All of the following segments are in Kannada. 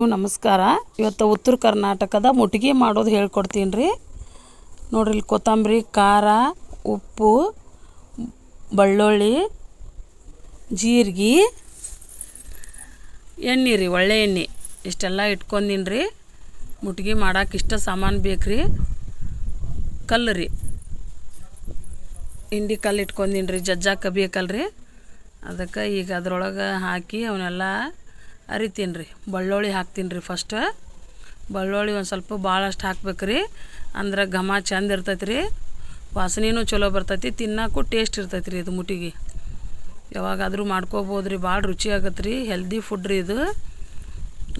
ನಮಸ್ಕಾರ. ಇವತ್ತು ಉತ್ತರ ಕರ್ನಾಟಕದ ಮುಟ್ಗಿ ಮಾಡೋದು ಹೇಳ್ಕೊಡ್ತೀನಿ ರೀ ನೋಡ್ರಿ ಇಲ್ಲಿ ಕೊತ್ತಂಬರಿ, ಖಾರ, ಉಪ್ಪು, ಬೆಳ್ಳುಳ್ಳಿ, ಜೀರಿಗೆ, ಎಣ್ಣೆ ರೀ, ಒಳ್ಳೆ ಎಣ್ಣೆ. ಇಷ್ಟೆಲ್ಲ ಇಟ್ಕೊಂಡಿನಿ ರೀ ಮುಟ್ಗಿ ಮಾಡಕ್ಕೆ ಇಷ್ಟ ಸಾಮಾನು ಬೇಕು ರೀ ಕಲ್ಲು ರೀ. ಹಿಂಡಿ ಕಲ್ಲು ಇಟ್ಕೊಂಡಿನಿ ರೀ ಜಜ್ಜಾಕ ಬೇಕಲ್ಲ ರೀ ಅದಕ್ಕೆ ಈಗ ಅದ್ರೊಳಗೆ ಹಾಕಿ ಅವನ್ನೆಲ್ಲ ಅರಿತೀನಿ ರೀ. ಬೆಳ್ಳುಳ್ಳಿ ಹಾಕ್ತೀನಿ ರೀ ಫಸ್ಟ್ ಬೆಳ್ಳುಳ್ಳಿ ಒಂದು ಸ್ವಲ್ಪ ಭಾಳಷ್ಟು ಹಾಕ್ಬೇಕು ರೀ ಅಂದ್ರೆ ಘಮ ಚೆಂದ ಇರ್ತೈತೆ ರೀ ವಾಸನೆನೂ ಚಲೋ ಬರ್ತೈತಿ. ತಿನ್ನಕ್ಕೂ ಟೇಸ್ಟ್ ಇರ್ತೈತೆ ರೀ ಇದು ಮುಟ್ಟಿಗೆ. ಯಾವಾಗಾದರೂ ಮಾಡ್ಕೋಬೋದು ರೀ ಭಾಳ ರುಚಿ ಆಗತ್ತೆ ರೀ ಹೆಲ್ದಿ ಫುಡ್ ರೀ ಇದು.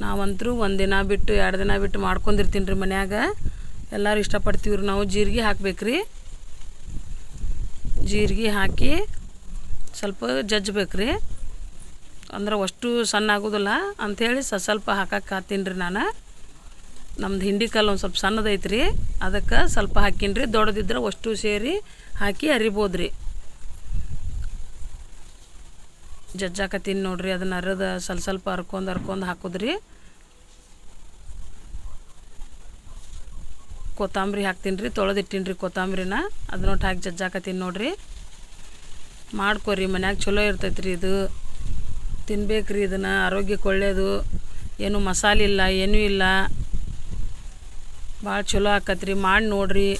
ನಾವಂತರೂ ಒಂದು ದಿನ ಬಿಟ್ಟು, ಎರಡು ದಿನ ಬಿಟ್ಟು ಮಾಡ್ಕೊಂಡಿರ್ತೀನಿ ರೀ ಮನ್ಯಾಗ. ಎಲ್ಲರೂ ಇಷ್ಟಪಡ್ತೀವಿ ರೀ ನಾವು. ಜೀರಿಗೆ ಹಾಕ್ಬೇಕು ರೀ ಜೀರಿಗೆ ಹಾಕಿ ಸ್ವಲ್ಪ ಜಜ್ಬೇಕು ರೀ ಅಂದ್ರೆ ಅಷ್ಟು ಸಣ್ಣ ಆಗೋದಿಲ್ಲ. ಅಂಥೇಳಿ ಸ ಸ್ವಲ್ಪ ಹಾಕಕ್ಕೆ ರೀ ನಾನು. ನಮ್ದು ಹಿಂಡಿ ಕಲ್ಲು ಒಂದು ಸ್ವಲ್ಪ ಸಣ್ಣದೈತೆ ರೀ ಅದಕ್ಕೆ ಸ್ವಲ್ಪ ಹಾಕೀನಿ ರೀ. ದೊಡ್ಡದಿದ್ರೆ ಅಷ್ಟು ಸೇರಿ ಹಾಕಿ ಅರಿಬೋದು ರೀ. ಜಜ್ಜಾಕತ್ತೀನಿ ನೋಡ್ರಿ. ಅದನ್ನ ಅರದ ಸ್ವಲ್ಪ ಸ್ವಲ್ಪ ಹರ್ಕೊಂಡು ಹರ್ಕೊಂಡು ಹಾಕೋದ್ರಿ ಕೊತ್ತಂಬರಿ ಹಾಕ್ತೀನಿ ರೀ. ತೊಳೆದಿಟ್ಟಿನಿ ರೀ ಕೊತ್ತಂಬ್ರಿನ. ಅದನ್ನೊಟ್ಟು ಹಾಕಿ ಜಜ್ಜಾಕತ್ತೀನಿ ನೋಡ್ರಿ. ಮಾಡ್ಕೊರಿ. ಮನ್ಯಾಗ ಚಲೋ ಇರ್ತೈತೆ ರೀ ಇದು. ತಿನ್ಬೇಕು ರೀ ಇದನ್ನು, ಆರೋಗ್ಯಕ್ಕೆ ಒಳ್ಳೆಯದು ಏನು ಮಸಾಲೆ ಇಲ್ಲ, ಏನೂ ಇಲ್ಲ. ಭಾಳ ಚಲೋ ಆಕತ್ರಿ, ಮಾಡಿ ನೋಡ್ರಿ.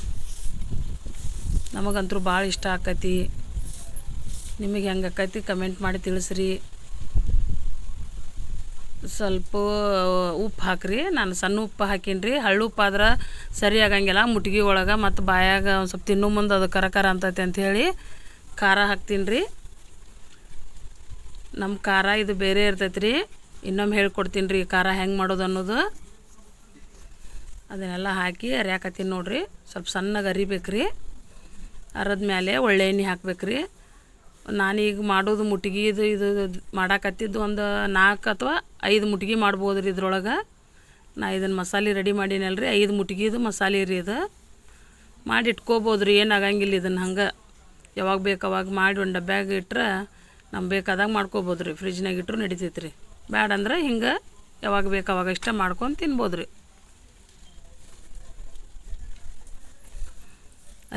ನಮಗಂತೂ ಭಾಳ ಇಷ್ಟ ಆಕತಿ. ನಿಮಗೆ ಹೆಂಗೆ ಆಕೈತಿ ಕಮೆಂಟ್ ಮಾಡಿ ತಿಳಿಸ್ರಿ. ಸ್ವಲ್ಪ ಉಪ್ಪು ಹಾಕ್ರಿ, ನಾನು ಸಣ್ಣ ಉಪ್ಪು ಹಾಕೀನಿ ರೀ ಹಳ್ಳು ಉಪ್ಪು ಆದ್ರೆ ಸರಿ ಆಗಂಗಿಲ್ಲ, ಮುಟ್ಗಿ ಒಳಗೆ ಮತ್ತು ಬಾಯಾಗ ಒಂದು ಸ್ವಲ್ಪ ತಿನ್ನೋ ಮುಂದೆ ಅದು ಕರ ಕರ ಅಂತೈತೆ ಅಂಥೇಳಿ ಖಾರ ಹಾಕ್ತೀನಿ ರೀ ನಮ್ಮ ಖಾರ ಇದು ಬೇರೆ ಇರ್ತೈತೆ ರೀ ಇನ್ನೊಮ್ಮೆ ಹೇಳ್ಕೊಡ್ತೀನಿ ರೀ ಖಾರ ಹೆಂಗೆ ಮಾಡೋದು ಅನ್ನೋದು. ಅದನ್ನೆಲ್ಲ ಹಾಕಿ ಅರಿಯಾಕತ್ತೀನಿ ನೋಡಿರಿ. ಸ್ವಲ್ಪ ಸಣ್ಣಗೆ ಅರಿಬೇಕು ರೀ ಅರದ ಮೇಲೆ ಒಳ್ಳೆ ಎಣ್ಣೆ ಹಾಕ್ಬೇಕು ರೀ ನಾನೀಗ ಮಾಡೋದು ಮುಟ್ಗಿ ಇದು ಮಾಡಾಕತ್ತಿದ್ದು ಒಂದು ನಾಲ್ಕು ಅಥವಾ ಐದು ಮುಟ್ಗಿ ಮಾಡ್ಬೋದು ರೀ ಇದ್ರೊಳಗೆ. ನಾ ಇದನ್ನು ಮಸಾಲೆ ರೆಡಿ ಮಾಡೀನಲ್ಲ ರೀ ಐದು ಮುಟ್ಗಿದು ಮಸಾಲೆ ರೀ ಇದು. ಮಾಡಿ ಇಟ್ಕೋಬೋದು ರೀ ಏನಾಗಂಗಿಲ್ಲ ಇದನ್ನು ಹಂಗೆ. ಯಾವಾಗ ಬೇಕು ಅವಾಗ ಮಾಡಿ ಒಂದು ಡಬ್ಯಾಗ ಇಟ್ರೆ ನಮ್ಗೆ ಬೇಕಾದಾಗ ಮಾಡ್ಕೋಬೋದು ರೀ ಫ್ರಿಜ್ನಾಗ ಇಟ್ಟರು ನಡಿತೈತೆ ರೀ ಬ್ಯಾಡ ಅಂದ್ರೆ ಹಿಂಗೆ ಯಾವಾಗ ಬೇಕು ಅವಾಗ ಇಷ್ಟ ಮಾಡ್ಕೊಂಡು ತಿನ್ಬೋದು ರೀ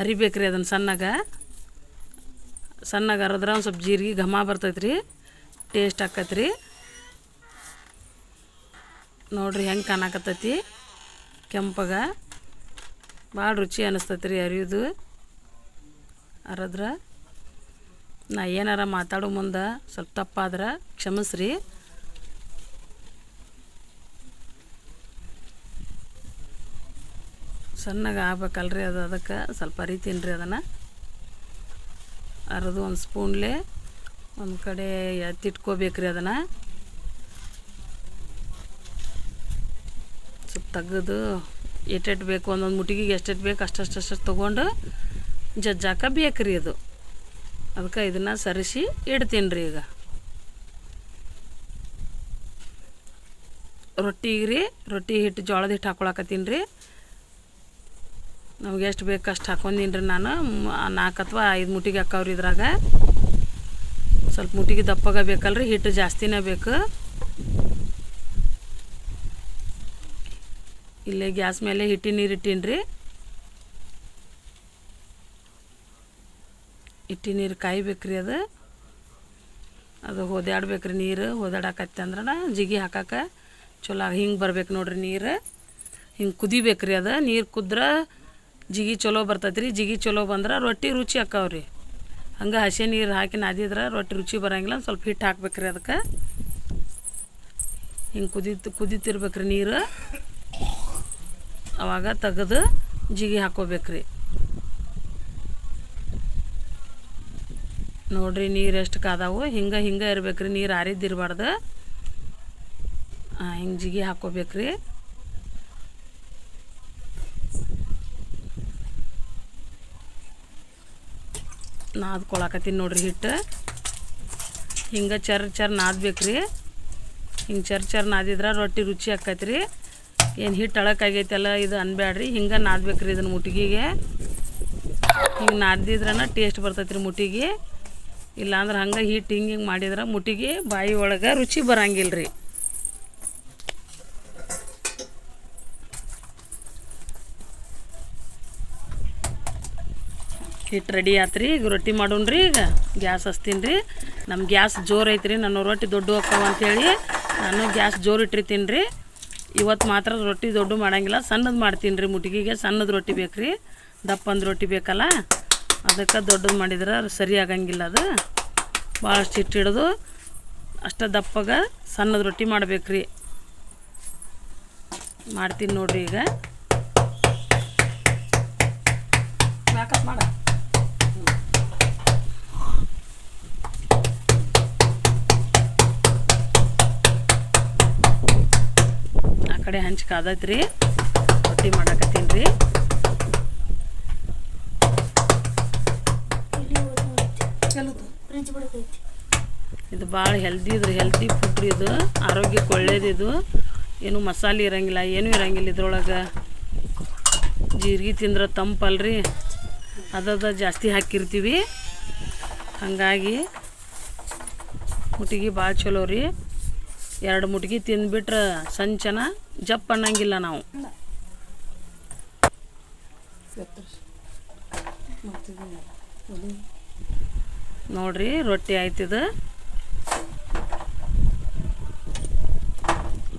ಅರಿಬೇಕು ರೀ ಅದನ್ನು ಸಣ್ಣಗ. ಸಣ್ಣಗೆ ಅರದ್ರೆ ಒಂದು ಸ್ವಲ್ಪ ಜೀರಿಗೆ ಘಮ ಬರ್ತೈತೆ ರೀ ಟೇಸ್ಟ್ ಆಕೈತೆ ರೀ ನೋಡ್ರಿ ಹೆಂಗೆ ಕಾಣಕತ್ತೈತಿ. ಕೆಂಪಗ ಭಾಳ ರುಚಿ ಅನ್ನಿಸ್ತೈತೆ ರೀ ಅರಿಯೋದು. ಅರದ್ರೆ ನಾ ಏನಾರ ಮಾತಾಡೋ ಮುಂದೆ ಸ್ವಲ್ಪ ತಪ್ಪಾದ್ರೆ ಕ್ಷಮಿಸ್ರಿ. ಸಣ್ಣಗೆ ಆಗ್ಬೇಕಲ್ರಿ ಅದು ಅದಕ್ಕೆ ಸ್ವಲ್ಪ ಅರಿತೀನಿ ರೀ ಅದನ್ನು. ಅರದು ಒಂದು ಸ್ಪೂನ್ಲೆ ಒಂದು ಕಡೆ ಎತ್ತಿಟ್ಕೋಬೇಕ್ರಿ ಅದನ್ನು. ಸ್ವಲ್ಪ ತೆಗೆದು ಎಟ್ಟೆಟ್ಟು ಬೇಕು, ಒಂದೊಂದು ಮುಟಿಗೆಗೆ ಎಷ್ಟೆಟ್ಟು ಬೇಕು ಅಷ್ಟಷ್ಟು ಅಷ್ಟು ತೊಗೊಂಡು ಜಜ್ಜಾಕ ಬೇಕ್ರಿ ಅದು. ಅದಕ್ಕೆ ಇದನ್ನು ಸರಿಸಿ ಇಡ್ತೀನಿ ರೀ ಈಗ. ರೊಟ್ಟಿಗೆ ರೀ ರೊಟ್ಟಿ ಹಿಟ್ಟು ಜೋಳದ ಹಿಟ್ಟು ಹಾಕೊಳಕತ್ತೀನಿ ರೀ ನಮ್ಗೆ ಎಷ್ಟು ಬೇಕು ಅಷ್ಟು ಹಾಕೊಂಡೀನಿ ರೀ ನಾನು ನಾಲ್ಕು ಅಥವಾ ಐದು ಮುಟ್ಟಿಗೆ ಹಾಕವ್ರಿ ಇದ್ರಾಗ. ಸ್ವಲ್ಪ ಮುಟ್ಟಿಗೆ ದಪ್ಪಗ ಬೇಕಲ್ರಿ, ಹಿಟ್ಟು ಜಾಸ್ತಿನೇ ಬೇಕು. ಇಲ್ಲೇ ಗ್ಯಾಸ್ ಮೇಲೆ ಹಿಟ್ಟಿ ನೀರು ಇಟ್ಟೀನಿ ರೀ ಹಿಟ್ಟಿ ನೀರು ಕಾಯ್ಬೇಕ್ರಿ ಅದು. ಅದು ಹೊದ್ಯಾಡ್ಬೇಕ್ರಿ ನೀರು. ಹೋದಾಡಕತ್ತೆ ಅಂದ್ರೆ ಜಿಗಿ ಹಾಕಕ್ಕೆ ಚಲೋ ಹಿಂಗೆ ಬರ್ಬೇಕು ನೋಡ್ರಿ ನೀರು. ಹಿಂಗೆ ಕುದಿಬೇಕ್ರಿ ಅದು. ನೀರು ಕುದ್ರೆ ಜಿಗಿ ಚಲೋ ಬರ್ತೈತೆ ರೀ ಜಿಗಿ ಚಲೋ ಬಂದ್ರೆ ರೊಟ್ಟಿ ರುಚಿ ಆಕ್ಕಾವ್ರಿ. ಹಂಗೆ ಹಸಿ ನೀರು ಹಾಕಿ ನಾದಿದ್ರೆ ರೊಟ್ಟಿ ರುಚಿ ಬರೋಂಗಿಲ್ಲ ಸ್ವಲ್ಪ ಹಿಟ್ಟು ಹಾಕ್ಬೇಕ್ರಿ ಅದಕ್ಕೆ. ಹಿಂಗೆ ಕುದೀತು, ಕುದೀತಿರ್ಬೇಕ್ರಿ ನೀರು. ಅವಾಗ ತೆಗೆದು ಜಿಗಿ ಹಾಕ್ಕೋಬೇಕ್ರಿ ನೋಡ್ರಿ, ನೀರು ಎಷ್ಟು ಕಾದಾವು? ಹಿಂಗೆ ಹಿಂಗೆ ಇರ್ಬೇಕ್ರಿ, ನೀರು ಆರಿದ್ದಿರ್ಬಾರ್ದು. ಹಿಂಗೆ ಜಿಗಿ ಹಾಕ್ಕೋಬೇಕ್ರಿ ನಾದ್ಕೊಳಕತ್ತೀನಿ ನೋಡ್ರಿ ಹಿಟ್ಟು. ಹಿಂಗೆ ಚರ್ ಚರ್ ನಾದ್ಬೇಕ್ರಿ. ಹಿಂಗೆ ಚರ್ ಚರ್ ನಾದಿದ್ರೆ ರೊಟ್ಟಿ ರುಚಿ ಆಕೈತೆ ರೀ ಏನು ಹಿಟ್ಟು ಅಳಕಾಗೈತಲ್ಲ, ಇದು ಅನ್ಬೇಡ್ರಿ ಹಿಂಗೆ ನಾದ್ಬೇಕ್ರಿ ಇದನ್ನು ಮುಟ್ಗಿಗೆ. ಹಿಂಗೆ ನಾದಿದ್ರನ ಟೇಸ್ಟ್ ಬರ್ತೈತ್ರಿ ಮುಟ್ಟಿಗೆ ಇಲ್ಲಾಂದ್ರೆ ಹಂಗೆ ಹಿಟ್ಟು ಹಿಂಗೆ ಹಿಂಗೆ ಮಾಡಿದ್ರೆ ಮುಟ್ಟಿಗೆ ಬಾಯಿ ಒಳಗೆ ರುಚಿ ಬರಂಗಿಲ್ಲ ರೀ ಹಿಟ್ಟು ರೆಡಿ ಆತ್ರಿ, ಈಗ ರೊಟ್ಟಿ ಮಾಡೋಣ್ರಿ, ಈಗ ಗ್ಯಾಸ್ ಹಚ್ತೀನಿ ರೀ ನಮ್ಮ ಗ್ಯಾಸ್ ಜೋರು ಐತ್ರಿ ನನ್ನ ರೊಟ್ಟಿ ದೊಡ್ಡ ಹೋಗ್ತಾವ ಅಂಥೇಳಿ ನಾನು ಗ್ಯಾಸ್ ಜೋರು ಇಟ್ಟಿರ್ತೀನಿ ರೀ ಇವತ್ತು ಮಾತ್ರ ರೊಟ್ಟಿ ದೊಡ್ಡ ಮಾಡಂಗಿಲ್ಲ, ಸಣ್ಣದು ಮಾಡ್ತೀನಿ ರೀ ಮುಟ್ಗಿಗೆ, ಸಣ್ಣದು ರೊಟ್ಟಿ ಬೇಕು ರೀ ದಪ್ಪಂದು ರೊಟ್ಟಿ ಬೇಕಲ್ಲ? ಅದಕ್ಕೆ ದೊಡ್ಡದು ಮಾಡಿದ್ರೆ ಸರಿ ಆಗಂಗಿಲ್ಲ ಅದು. ಭಾಳಷ್ಟು ಹಿಟ್ಟು ಹಿಡಿದು ಅಷ್ಟು ದಪ್ಪಗೆ ಸಣ್ಣದ ರೊಟ್ಟಿ ಮಾಡ್ಬೇಕು ರೀ ಮಾಡ್ತೀನಿ ನೋಡ್ರಿ ಈಗ. ಮಾಡ. ಆ ಕಡೆ ಹಂಚ್ ಕಾದೈತ್ರಿ. ರೊಟ್ಟಿ ಮಾಡಾಕತ್ತೀನಿ ರೀ. ಬಿಡತೈತಿ. ಇದು ಭಾಳ ಹೆಲ್ದಿ ಇದ್ರಿ ಹೆಲ್ದಿ ಫುಡ್ ಇದು ಆರೋಗ್ಯಕ್ಕೆ ಒಳ್ಳೇದು ಇದು. ಏನು ಮಸಾಲೆ ಇರಂಗಿಲ್ಲ ಏನೂ ಇರಂಗಿಲ್ಲ ಇದ್ರೊಳಗೆ. ಜೀರಿಗೆ ತಿಂದ್ರೆ ತಂಪಲ್ರಿ. ಅದದ ಜಾಸ್ತಿ ಹಾಕಿರ್ತೀವಿ. ಹಾಗಾಗಿ ಮುಟ್ಟಿಗೆ ಭಾಳ ಚಲೋ ರೀ. ಎರಡು ಮುಟ್ಗಿ ತಿಂದ್ಬಿಟ್ರೆ ಸಂಚನ ಜಪ್ ಅನ್ನಂಗಿಲ್ಲ ನಾವು. ನೋಡ್ರಿ, ರೊಟ್ಟಿ ಆಯ್ತಿದು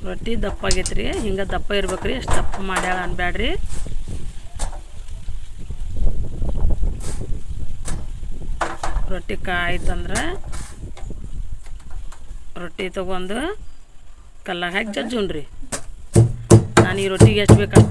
ರೊಟ್ಟಿ ದಪ್ಪ ಆಗೈತ್ರಿ, ಹಿಂಗೆ ದಪ್ಪ ಇರ್ಬೇಕ್ರಿ ಎಷ್ಟು ದಪ್ಪ ಮಾಡ್ಯಾಳ ಅನ್ಬ್ಯಾಡ್ರಿ. ರೊಟ್ಟಿ ಕಾಯ್ತಂದ್ರೆ ರೊಟ್ಟಿ ತೊಗೊಂಡು ಕಲ್ಲಾಗ ಹಾಕಿ ಜಜ್ಜುನ್ರಿ. ನಾನು ಈ ರೊಟ್ಟಿಗೆ ಎಷ್ಟು ಬೇಕು ಅಷ್ಟು